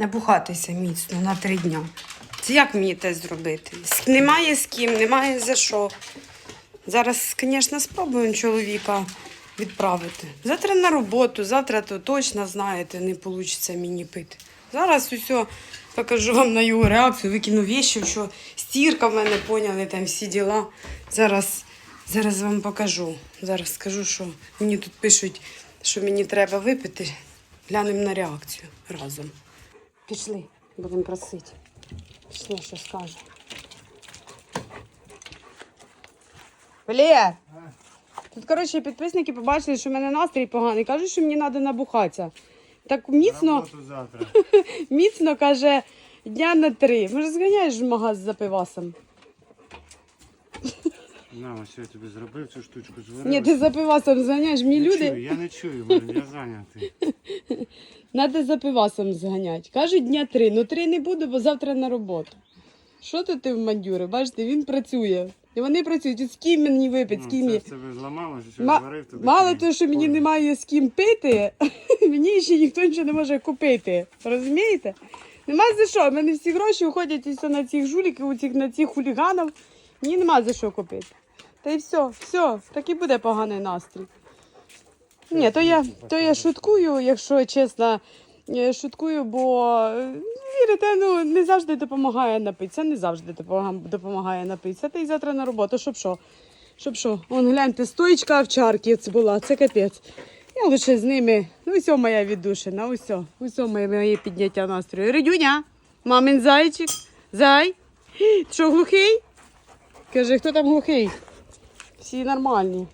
набухатися міцно на три дня. Це як мені те зробити? Немає з ким, немає за що. Зараз, звісно, спробуємо чоловіка відправити. Завтра на роботу, завтра то точно знаєте, не вийде мені пити. Зараз усе покажу вам на його реакцію, викину вещи, що стірка в мене поняли, там всі діла. Зараз, зараз вам покажу. Зараз скажу, що мені тут пишуть, що мені треба випити. Глянемо на реакцію разом. Пішли, будемо просити. Пішли, що скаже. Бля! Тут, коротше, підписники побачили, що в мене настрій поганий. Кажуть, що мені треба набухатися. Так міцно, Роботу завтра. міцно каже, дня на три. Може, зганяєш в магаз за пивасом? На, ось я тобі зробив цю штучку зварив. Ні, ти за пивасом зганяєш. Мій Не люди. чую, я не чую, я зайнятий. Надо за пивасом зганять. Кажуть, дня три. Ну три не буду, бо завтра на роботу. Що то ти в мандюри? Бачите, він працює. І вони працюють. І з ким мені випити, з Ну, ким це мені. себе зламало, що Ма- зварив, Мало того, що мені немає з ким пити, мені ще ніхто нічого не може купити. Розумієте? Нема за що. У мене всі гроші уходять і все на цих жуліків, у цих, на цих хуліганів. Мені нема за що купити. Та й все, все, так і буде поганий настрій. Ні, то я, то я шуткую, якщо чесно, е, шуткую, бо е, вірите, ну не завжди допомагає напитися, не завжди допомагає, напитися. Та й завтра на роботу, щоб що? Щоб що? Вон гляньте, стоїчка овчарки це була, це капець. Я лише з ними, ну все моя віддушина, усе, усе моє, моє підняття настрою. Ридюня, мамин зайчик, зай. Що, глухий? Каже, хто там глухий? Всі нормальні.